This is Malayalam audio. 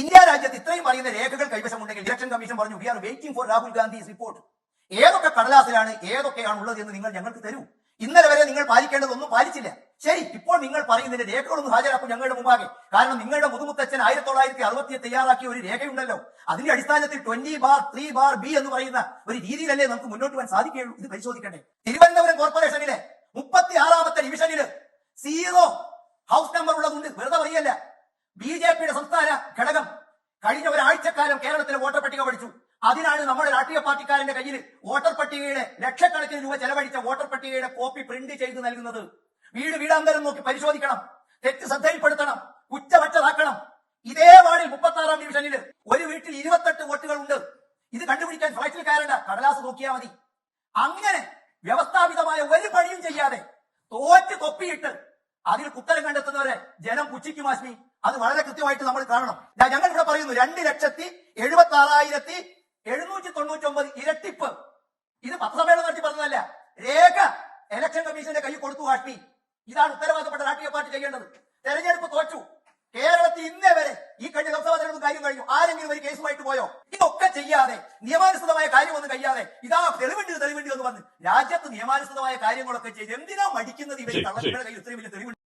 ഇന്ത്യ രാജ്യത്ത് ഇത്രയും പറയുന്ന രേഖകൾ കൈവശമുണ്ടെങ്കിൽ ഇലക്ഷൻ കമ്മീഷൻ പറഞ്ഞു we are waiting for Rahul Gandhi report ഏതൊക്കെ കടലാസിലാണ് ഏതൊക്കെയാണ് ഉള്ളത് എന്ന് നിങ്ങൾ ഞങ്ങൾക്ക് തരൂ. ഇന്നലെ വരെ നിങ്ങൾ പാലിക്കേണ്ടതൊന്നും പാലിച്ചില്ല. ശരി ഇപ്പോൾ നിങ്ങൾ പറയുന്നതിന്റെ രേഖകളൊന്നും ഹാജരാക്കും ഞങ്ങളുടെ മുമ്പാകെ. കാരണം നിങ്ങളുടെ മുതുമുത്തച്ഛൻ ആയിരത്തി തൊള്ളായിരത്തി അറുപത്തി തയ്യാറാക്കിയ ഒരു രേഖയുണ്ടല്ലോ. അതിന്റെ അടിസ്ഥാനത്തിൽ twenty bar three bar B എന്ന് പറയുന്ന ഒരു രീതിയിലല്ലേ നമുക്ക് മുന്നോട്ട് പോകാൻ സാധിക്കുകയുള്ളൂ. ഇത് പരിശോധിക്കണ്ടേ? തിരുവനന്തപുരം കോർപ്പറേഷനിലെ മുപ്പത്തി ആറാമത്തെ ഡിവിഷനിൽ സീറോ ഹൗസ് നമ്പർ ഉള്ളതുകൊണ്ട് വെറുതെ പറയല്ല. ബി ജെ പിയുടെ സംസ്ഥാന ഘടകം കഴിഞ്ഞ ഒരാഴ്ചക്കാലം കേരളത്തിലെ വോട്ടർ പട്ടിക പഠിച്ചു. അതിനാണ് നമ്മുടെ രാഷ്ട്രീയ പാർട്ടിക്കാരന്റെ കയ്യിൽ വോട്ടർ പട്ടികയുടെ ലക്ഷക്കണക്കിന് രൂപ ചെലവഴിച്ച വോട്ടർ പട്ടികയുടെ കോപ്പി പ്രിന്റ് ചെയ്ത് നൽകുന്നത്. വീട് വീടാന്തരം നോക്കി പരിശോധിക്കണം. തെറ്റ് ശ്രദ്ധയിൽപ്പെടുത്തണം. കുറ്റമറ്റതാക്കണം. ഇതേ വാർഡിൽ മുപ്പത്തി ആറാം ഡിവിഷനിൽ ഒരു വീട്ടിൽ ഇരുപത്തെട്ട് വോട്ടുകൾ ഉണ്ട് ഇത് കണ്ടുപിടിക്കാൻ ഫ്ലൈറ്റിൽ കാരണ്ട കടലാസ് നോക്കിയാൽ മതി. അങ്ങനെ വ്യവസ്ഥാപിതമായ ഒരു പണിയും ചെയ്യാതെ തോറ്റ് കൊപ്പിയിട്ട് അതിൽ കുത്തരം കണ്ടെത്തുന്നവരെ ജനം പുച്ഛിക്കും ആശ്മി അത് വളരെ കൃത്യമായിട്ട് നമ്മൾ കാണണം. ഞാൻ ഞങ്ങൾ ഇവിടെ പറയുന്നു രണ്ട് ലക്ഷത്തി എഴുപത്തി ആറായിരത്തി എഴുന്നൂറ്റി തൊണ്ണൂറ്റി ഒമ്പത് ഇരട്ടിപ്പ്. ഇത് പത്രസമ്മേളനം നടത്തി പറഞ്ഞതല്ല. രേഖ ഇലക്ഷൻ കമ്മീഷന്റെ കൈ കൊടുത്തു കാഷ്മി ഇതാണ് ഉത്തരവാദപ്പെട്ട രാഷ്ട്രീയ പാർട്ടി ചെയ്യേണ്ടത്. തെരഞ്ഞെടുപ്പ് തോറ്റു. കേരളത്തിൽ ഇന്നേ വരെ ഈ കഴിഞ്ഞ ലോക്സഭാ തെരഞ്ഞെടുപ്പ് കാര്യം കഴിഞ്ഞു. ആരെങ്കിലും ഒരു കേസുമായിട്ട് പോയോ? ഇതൊക്കെ ചെയ്യാതെ നിയമാനുസൃതമായ കാര്യമൊന്നും കഴിയാതെ ഇതാ തെളിവുണ്ട് തെളിവുണ്ട് എന്ന് പറഞ്ഞ് രാജ്യത്ത് നിയമാനുസൃതമായ കാര്യങ്ങളൊക്കെ ചെയ്ത് എന്തിനാ മടിക്കുന്നത് ഇവർ കള്ളത്തിന്റെ കയ്യിൽ ഇത്രയും വലിയ തെളിവുണ്ട്?